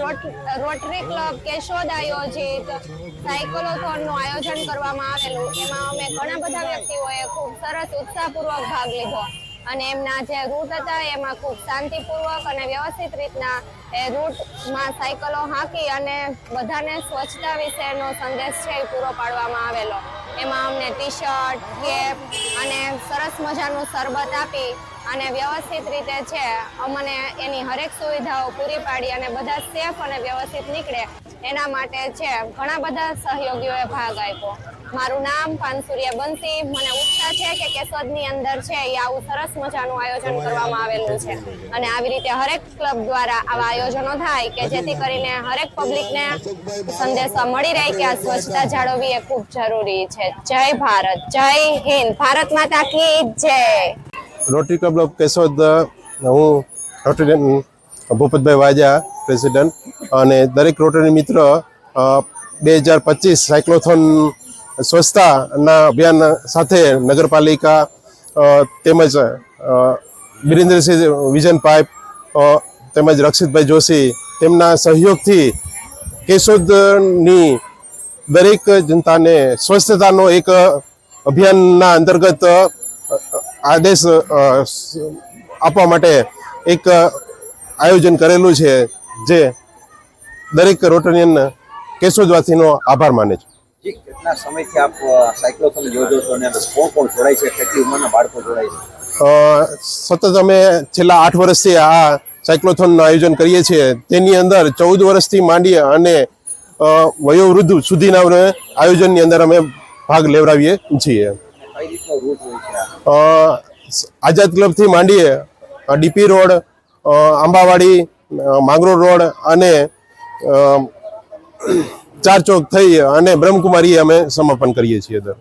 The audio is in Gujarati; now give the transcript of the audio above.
રોટ- રોટરી ક્લબ કેશોદ આયોજિત સાયકલોથોનનું આયોજન કરવામાં આવેલું. એમાં અમે ઘણા બધા વ્યક્તિઓએ ખૂબ સરસ ઉત્સાહપૂર્વક ભાગ લીધો અને એમના જે રૂટ હતા એમાં ખૂબ શાંતિપૂર્વક અને વ્યવસ્થિત રીતના એ રૂટમાં સાયકલો હાંકી અને બધાને સ્વચ્છતા વિશેનો સંદેશ છે એ પૂરો પાડવામાં આવેલો. એમાં અમને ટી શર્ટ કેપ અને સરસ મજાનું શરબત આપી અને વ્યવસ્થિત રીતે છે અમને એની હરેક સુવિધાઓ પૂરી પાડી અને બધા સેફ અને વ્યવસ્થિત નીકળે એના માટે છે ઘણા બધા સહયોગીઓએ ભાગ આપ્યો. મારું નામ પાનસુરિયા બંસી મને ઉત્સાહ છે કે કેશોદની અંદર છે એ આવું સરસ મજાનું આયોજન કરવામાં આવેલું છે. અને આવી રીતે હરેક ક્લબ દ્વારા આવા આયોજનો થાય કે જેથી કરીને હરેક પબ્લિકને સંદેશ મળી રહે કે આ સ્વચ્છતા જાળવવી એ ખૂબ જરૂરી છે. જય ભારત જય હિન્દ. ભારત માતા કી જય. રોટરી ક્લબ ઓફ કેશોદ હું રોટરી ભૂપતભાઈ વાજા, પ્રેસિડન્ટ. અને દરેક રોટરી મિત્ર બે હજાર પચીસ સાયક્લોથોન સ્વચ્છતાના અભિયાન સાથે નગરપાલિકા તેમજ બિરેન્દ્રસિંહ વિજન પાઇપ તેમજ રક્ષિતભાઈ જોશી તેમના સહયોગથી કેશોદની દરેક જનતાને સ્વચ્છતાનો એક અભિયાનના અંતર્ગત આદેશ આપવા માટે એક આયોજન કરેલું છે જે દરેક રોટરિયન કેશોદવાસીનો આભાર માને છે. કેટલા સમયથી આપ સાયક્લોથોન યોજો છો અને કોણ કોણ જોડાય છે કેટલી ઉંમરના બાળકો જોડાય છે? સતત અમે છેલ્લા આઠ વર્ષથી આ સાયક્લોથોનનું આયોજન કરીએ છીએ. તેની અંદર ચૌદ વર્ષથી માંડી અને વયોવૃદ્ધ સુધીના આયોજનની અંદર અમે ભાગ લેવડાવીએ છીએ. આઝાદ ક્લબથી માંડીએ DP road Ambawadi Mangrol road અને ચાર ચોક થઈ અને બ્રહ્મકુમારી અમે સમાપન કરીએ છીએ દર.